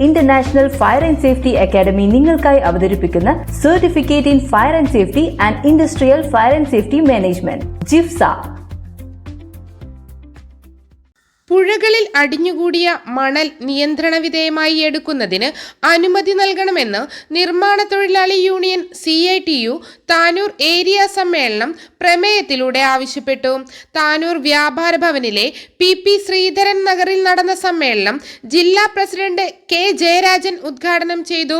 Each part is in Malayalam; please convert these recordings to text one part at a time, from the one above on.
International fire and safety academy നിങ്ങൾക്കായി അവതരിപ്പിക്കുന്ന certificate in fire and safety and industrial fire and safety management JIFSA പുഴകളിൽ അടിഞ്ഞുകൂടിയ മണൽ നിയന്ത്രണ വിധേയമായി എടുക്കുന്നതിന് അനുമതി നൽകണമെന്ന് നിർമ്മാണ തൊഴിലാളി union C I T U Tanur area സമ്മേളനം പ്രമേയത്തിലൂടെ ആവശ്യപ്പെട്ടു. താനൂർ വ്യാപാര ഭവനിലെ പി പി ശ്രീധരൻ നഗറിൽ നടന്ന സമ്മേളനം ജില്ലാ പ്രസിഡന്റ് കെ ജയരാജൻ ഉദ്ഘാടനം ചെയ്തു.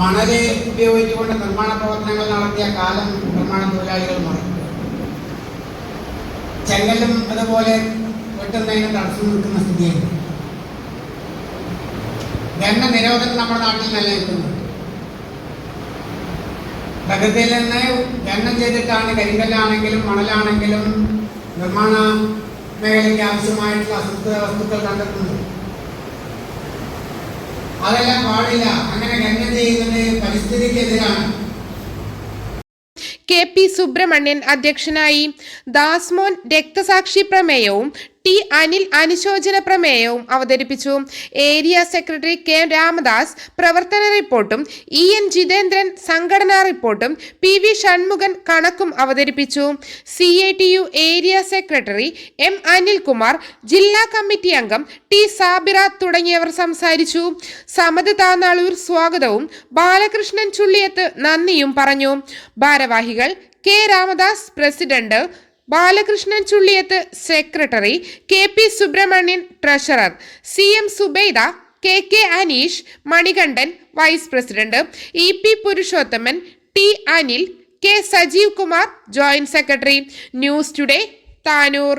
മണലെ ഉപയോഗിച്ചുകൊണ്ട് നിർമ്മാണ പ്രവർത്തനങ്ങൾ നടത്തിയ കാലം നിർമ്മാണ തൊഴിലാളികൾ മാറി. ചെങ്കല്ലും അതുപോലെ വെട്ടുന്നതിന് തടസ്സം നിൽക്കുന്ന സ്ഥിതിയുണ്ട് ഗണ്ണ നിരോധനം നമ്മുടെ നാട്ടിൽ നിലനിൽക്കുന്നു. പ്രകൃതിയിൽ നിന്ന് ഗണ്ണം ചെയ്തിട്ടാണ് കരിങ്കല്ലാണെങ്കിലും മണലാണെങ്കിലും നിർമ്മാണ മേഖലയ്ക്ക് ആവശ്യമായിട്ടുള്ള അസംസ്കൃത വസ്തുക്കൾ കണ്ടെത്തുന്നത്. അതെല്ലാം പാടില്ല. അങ്ങനെ ഖനനം ചെയ്യുന്നത് പരിസ്ഥിതിക്കെതിരാണ്. പി സുബ്രഹ്മണ്യൻ അധ്യക്ഷനായി ദാസ്മോൻ രക്തസാക്ഷി പ്രമേയവും ടി അനിൽ അനുശോചന പ്രമേയവും അവതരിപ്പിച്ചു. ഏരിയ സെക്രട്ടറി കെ രാമദാസ് പ്രവർത്തന റിപ്പോർട്ടും ഇ എൻ ജിതേന്ദ്രൻ സംഘടനാ റിപ്പോർട്ടും പി വി ഷൺമുഖൻ കണക്കും അവതരിപ്പിച്ചു. C A T U area secretary M Anilkumar ജില്ലാ കമ്മിറ്റി അംഗം ടി സാബിറ തുടങ്ങിയവർ സംസാരിച്ചു. സമത് താനാളൂർ സ്വാഗതവും ബാലകൃഷ്ണൻ ചുള്ളിയത്ത് നന്ദിയും പറഞ്ഞു. ഭാരവാഹികൾ K Ramadas president Balakrishnan Chulliyath secretary K P Subrahmanyan treasurer C M Zubaida K K Aneesh Manikandan vice president E P Purushothaman T Anil K Sajeev Kumar joint secretary. News today Tanur.